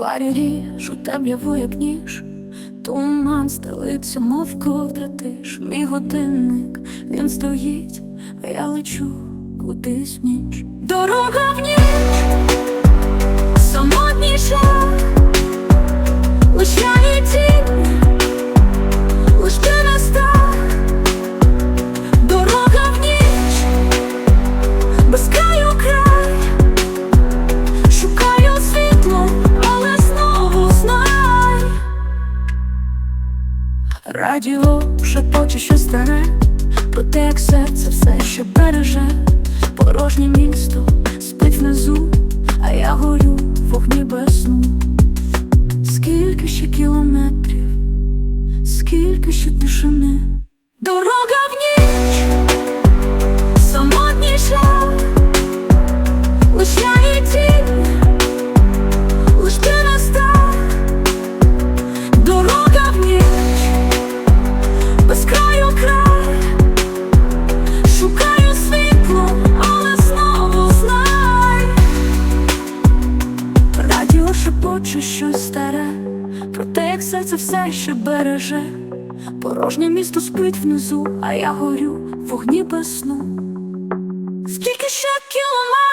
Тварі ріж у темряву, як ніж, туман стелиться, мов ковдра тиш. Мій годинник, він стоїть, а я лечу кудись в ніч. Дорога в ніч, самотній шлях, лишає Радіо шепоче щось старе, проте як серце все ще береже. Порожнє місто спить внизу, а я горю вогні без сну. Скільки ще кілометрів, скільки ще тишини. Дорога внизу, а я горю в вогні без сну. Скільки ще кілометрів?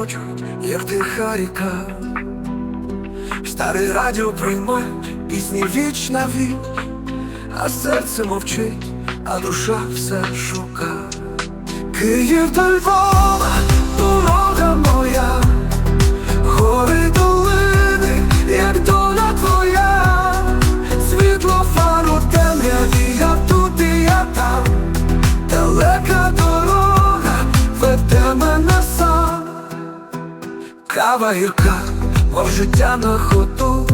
Колеса як тиха ріка Старий радіо приймає пісні віч на вік, А серце мовчить, а душа все шука Київ до Львова, дорога моя. Гори Кава гірка, мов життя на ходу.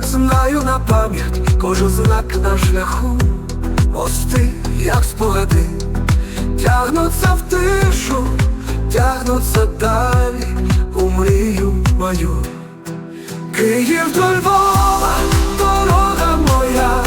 Знаю на пам'ять кожен знак на шляху. Мости, як спогади, тягнуться в тишу, тягнуться далі у мрію мою. Київ до Львова, дорога моя,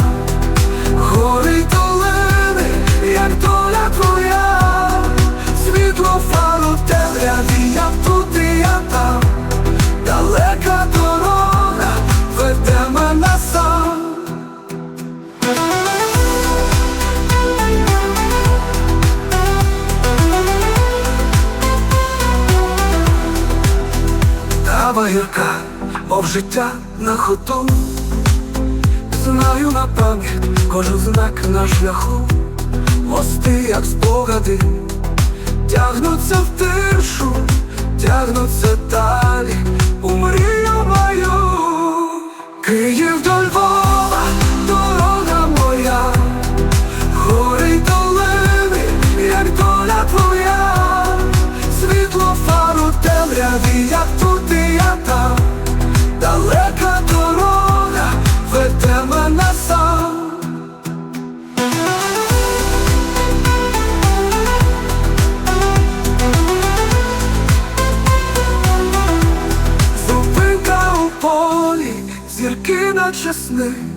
мов життя на ходу. Знаю на пам'ять кожен знак на шляху. Мости, як спогади, тягнуться в тишу, тягнуться далі у мрію мою. Київ до Львова, дорога моя, гори долини, як доля твоя, світло фару темряві, як тут і я там, наче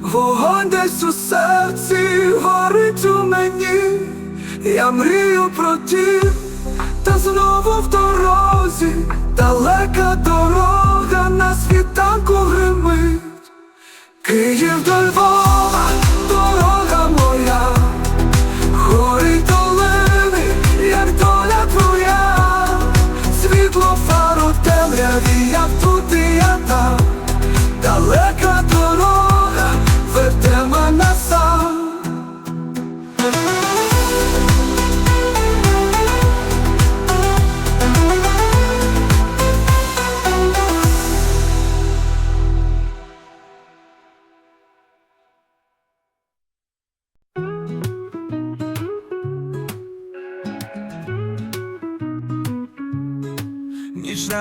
вогонь десь у серці горить у мені. Я мрію про дім, та знову в дорозі, далека дорога на світанку гримить. Київ до Львова,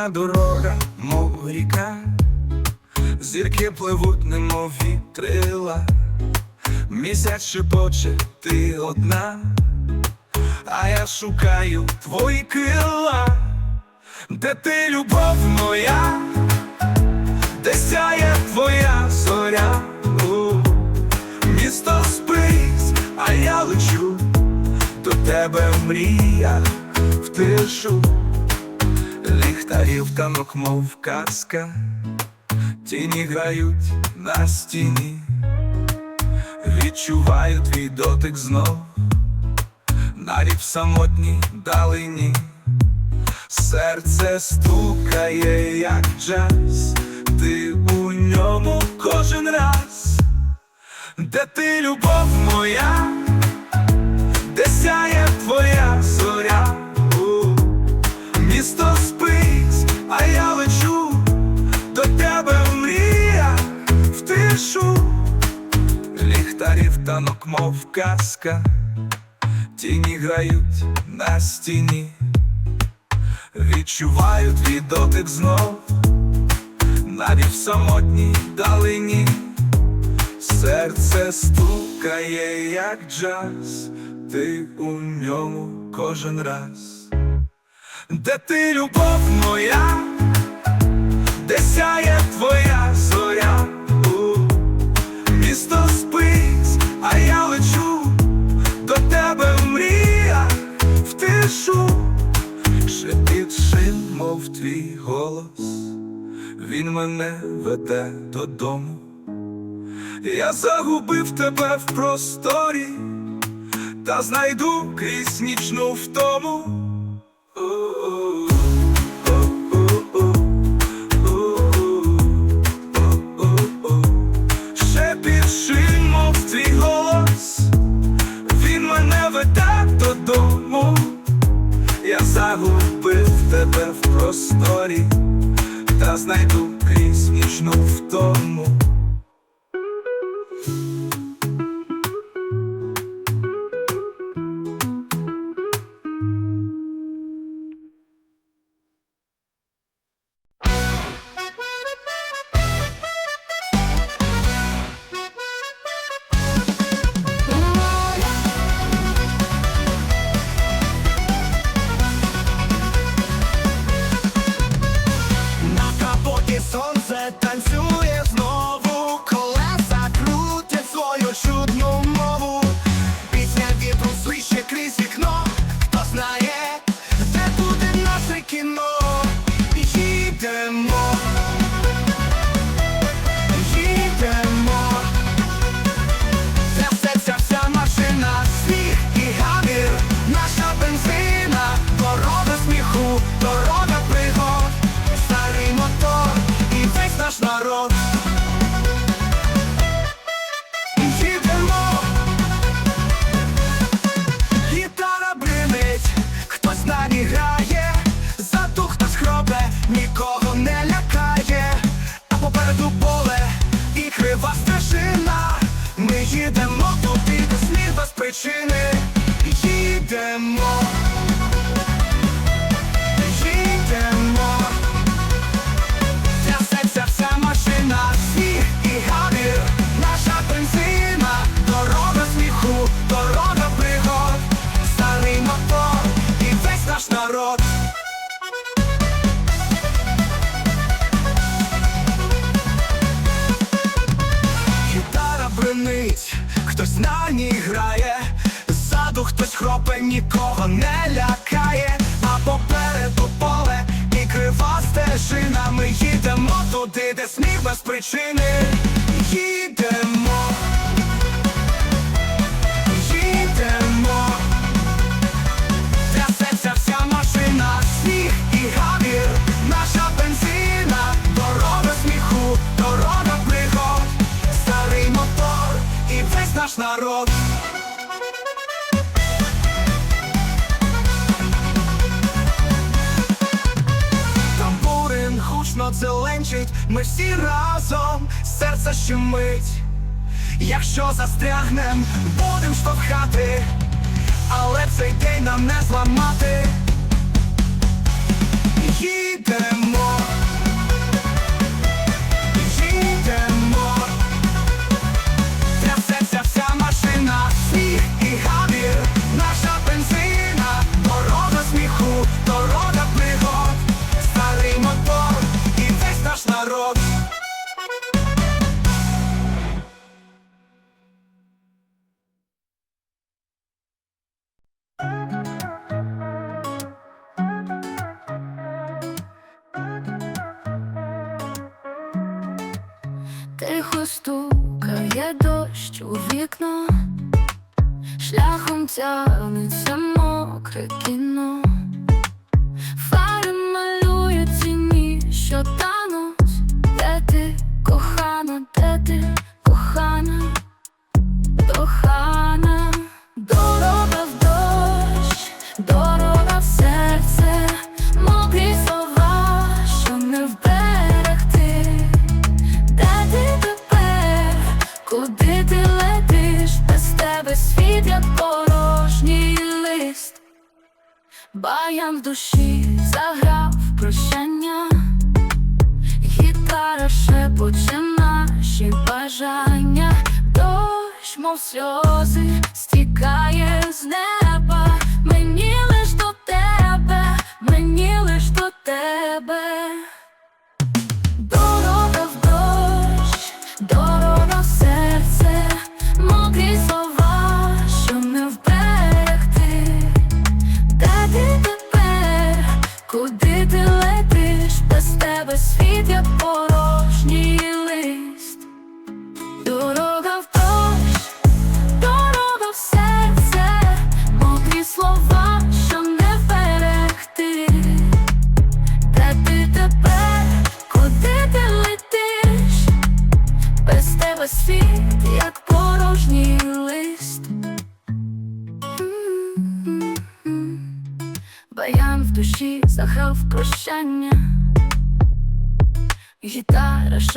Дорога, мов ріка, зірки пливуть, немов вітрила, місяць шепоче, ти одна, а я шукаю твої крила, де ти любов моя, де сяє твоя зоря, У, місто спить, а я лечу. До тебе в мріях в тишу. Ліхтарів танок, мов казка, тіні грають на стіні, відчуваю твій дотик знов, навіть в самотній далині, серце стукає, як джаз, ти у ньому кожен раз, де ти любов моя, де сяє твоя зоря. Місто а я лечу до тебе в мріях в тишу. Ліхтарів танок, мов казка, тіні грають на стіні, відчуваю твій дотик знов, навіть в самотній далині, серце стукає, як джаз, ти у ньому кожен раз. Де ти любов моя, де сяє твоя зоря, У, місто спить, а я лечу. До тебе в мріях в тишу, шепіт шин, мов твій голос, він мене веде додому. Я загубив тебе в просторі, та знайду крізь нічну втому. Шепіт шин, мов твій голос, він мене веде додому. Я загубив тебе в ми всі разом, серце щемить. Якщо застрягнем, будем штовхати, але цей день нам не зламати. Дощ,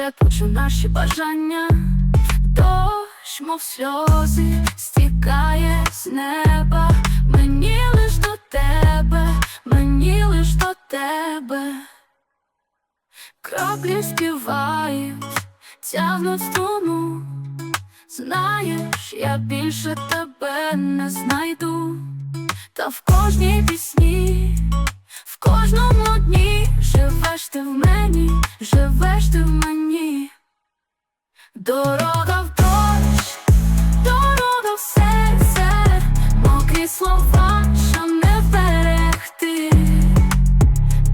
шепоче наші бажання, дощ, мов сльози, стікає з неба, мені лиш до тебе, мені лиш до тебе. Краплі співають, тягнуть струну. Знаєш, я більше тебе не знайду. Та в кожній пісні, в кожному дні живеш ти в мені, живеш ти в мені. Дорога в дощ, дорога в серце, мокрі слова, що не вберегти.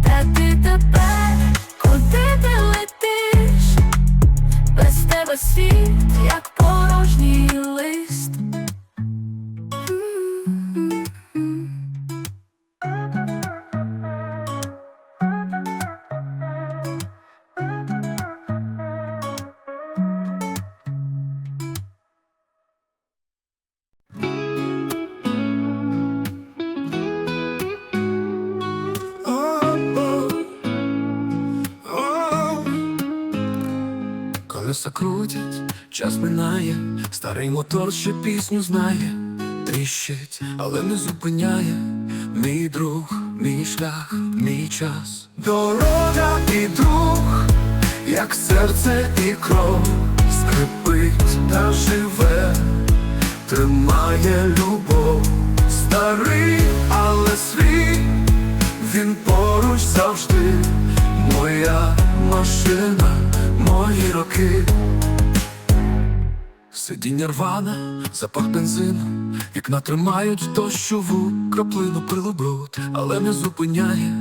Де ти тепер, куди ти летиш? Без тебе світ, як Колеса крутять, час минає, старий мотор ще пісню знає, тріщить, але не зупиняє. Мій друг, мій шлях, мій час. Дорога і друг, як серце і кров, скрипить та живе, тримає любов, старий, але свій, він поруч завжди, моя машина, мої роки. Сидіння рване, запах бензину, вікна тримають дощову краплину пилу бруд, але не зупиняє.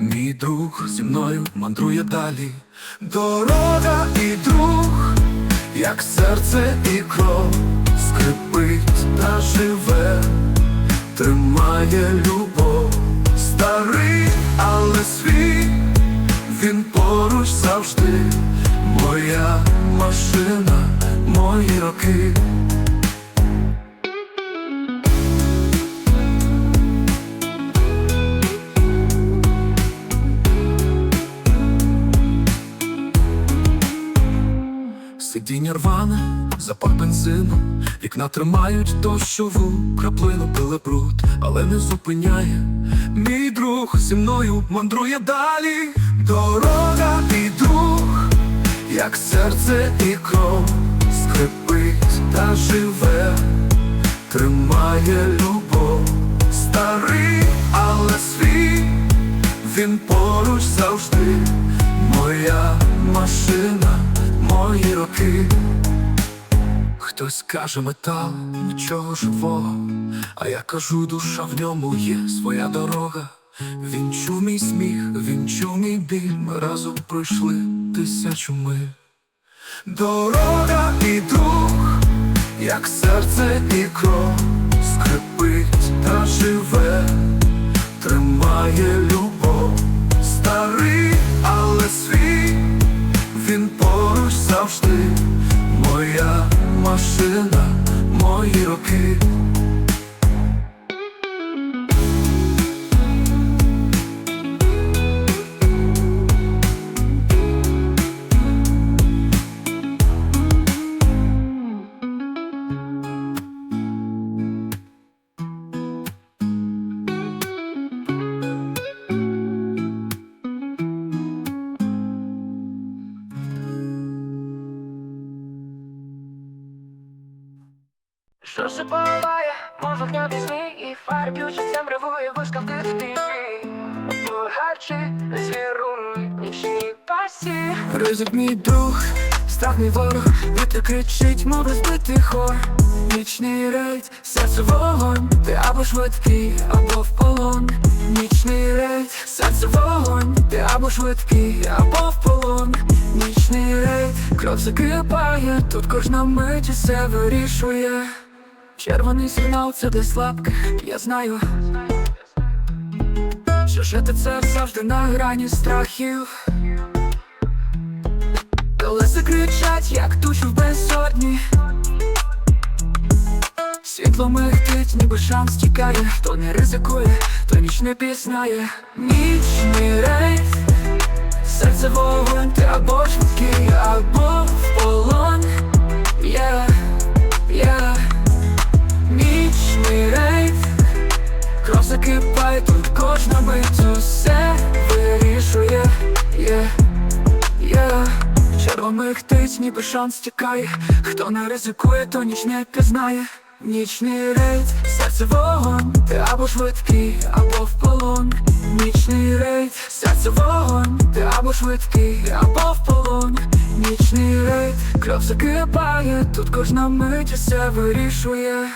Мій друг зі мною мандрує далі. Дорога і друг, як серце і кров, скрипить та живе, тримає любов, старий, але свій, він поруч завжди, моя машина, мої роки. Сидіння рване, запах бензину, вікна тримають дощову краплину пиле бруд, але не зупиняє. Мій друг зі мною мандрує далі. Дорога і друг, як серце і кров, скрипить та живе, тримає любов, старий, але свій, він поруч завжди, моя машина, мої роки. Хтось каже метал, нічого живого, а я кажу, душа в ньому є своя дорога. Він чув мій сміх, він чув мій біль, ми разом пройшли тисячу миль. Дорога і друг, як серце і кров, скрипить та живе, тримає любов, старий, але свій, він поруч завжди, моя машина, мої роки. Вогня пісні і фари б'ючись темрявою вишкавки в тіпі Гарчі, звіруни, нічні пасі Ризик мій друг, мій ворог, вітер кричить, мов розбитий хор. Нічний рейд, серце вогонь, ти або швидкий, або в полон. Нічний рейд, серце вогонь, ти або швидкий, або в полон. Нічний рейд, кров закипає, тут кожна мить усе вирішує. Червоний сигнал це для слабких, я знаю. Що жити це завжди на грані страхів. Колеса кричать, як тучу в безсотні Світло мигтить, ніби шанс тікає. Хто не ризикує, то ніч не пізнає. Нічний рейд. Серце вогонь, ти або швидкий, або в полон. Yeah, yeah Нічний рейд. Кров закипає, тут кожна мить усе вирішує. Yeah, yeah Черво мигтить, ніби шанс тікає. Хто не ризикує, то ніч не пізнає. Нічний рейд, серце вогонь. Ти або швидкий, або в полон. Нічний рейд, серце вогонь. Ти або швидкий, або в полон. Нічний рейд, кров закипає Тут кожна мить усе вирішує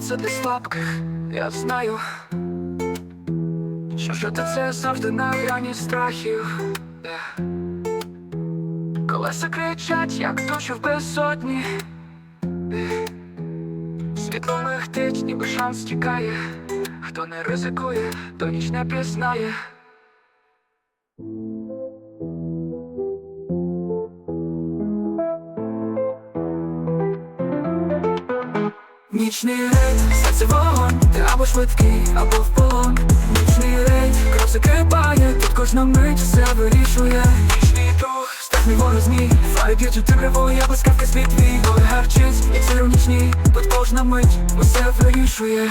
це для слабких, я знаю. Що жити це завжди на грані страхів. Колеса кричать, як тучі в безсотні. Світло мигтить, ніби шанс тікає. Хто не ризикує, то ніч не пізнає. Нічний рейд, серце вогонь, ти або швидкий, або в полон. Нічний рейд, кров закипає, тут кожна мить все вирішує. Нічний дух, страх мій ворог змій Фари б'ють у темряву, я блискавка світ твій. Горе гарчить, і це нічний Тут кожна мить усе вирішує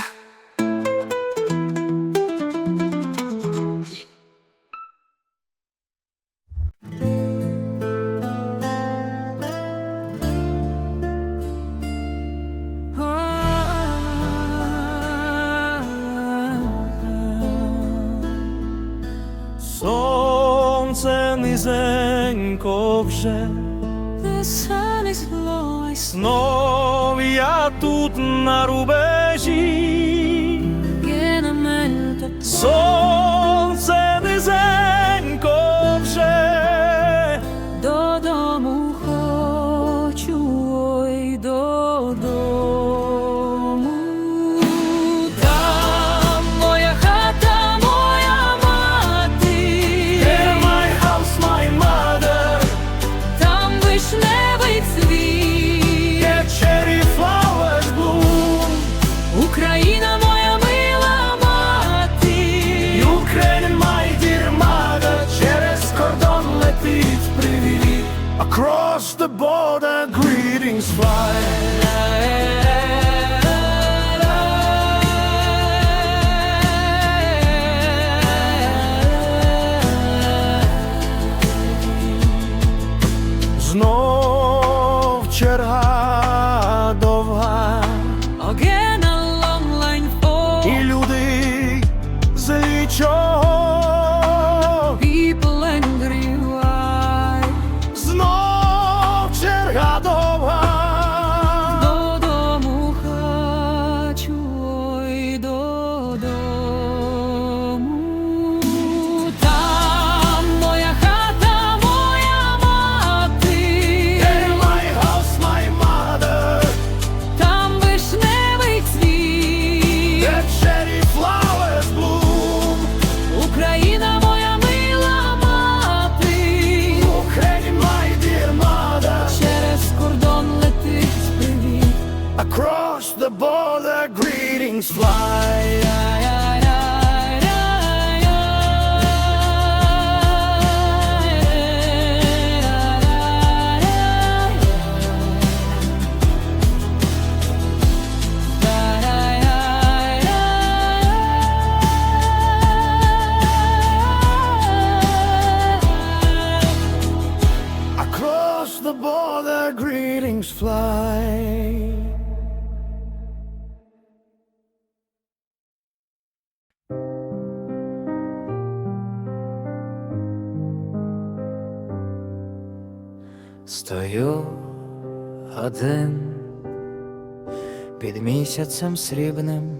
місяцем срібним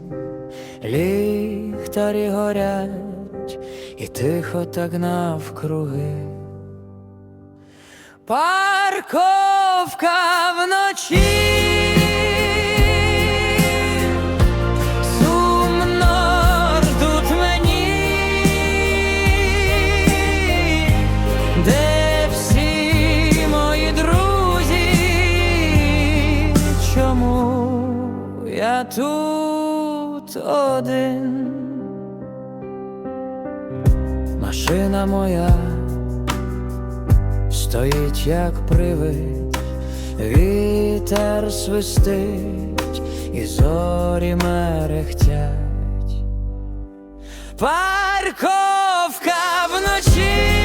ліхтарі горять і тихо так навкруги. Парковка вночі. тут один, машина моя стоїть, як привид, вітер свистить і зорі мерехтять. Парковка вночі.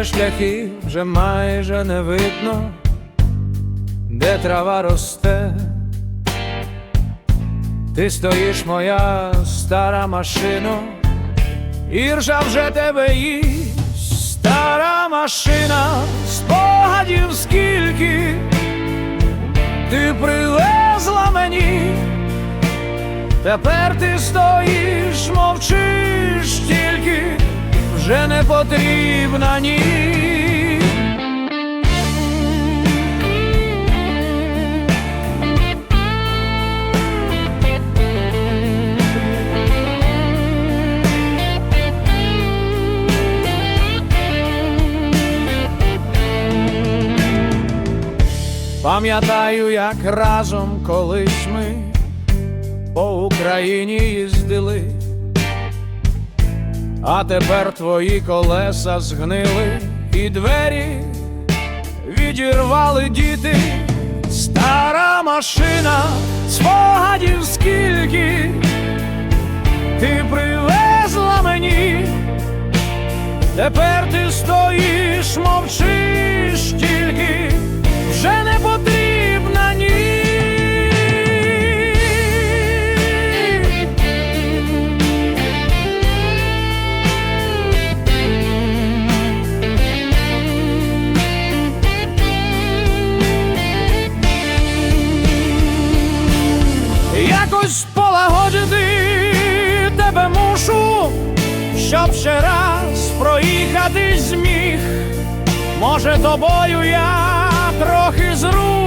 де шляхи вже майже не видно, де трава росте, ти стоїш моя стара машина, і вже тебе їсть стара машина, спогадів скільки ти привезла мені, тепер ти стоїш, мовчиш вже не потрібна ні. Пам'ятаю, як разом колись ми по Україні їздили, а тепер твої колеса згнили і двері відірвали діти, стара машина, спогадів скільки ти привезла мені. Тепер ти стоїш, мовчиш тільки, вже не потрібна Якось полагодити тебе мушу, щоб ще раз проїхати зміг. Може, тобою я трохи зрушу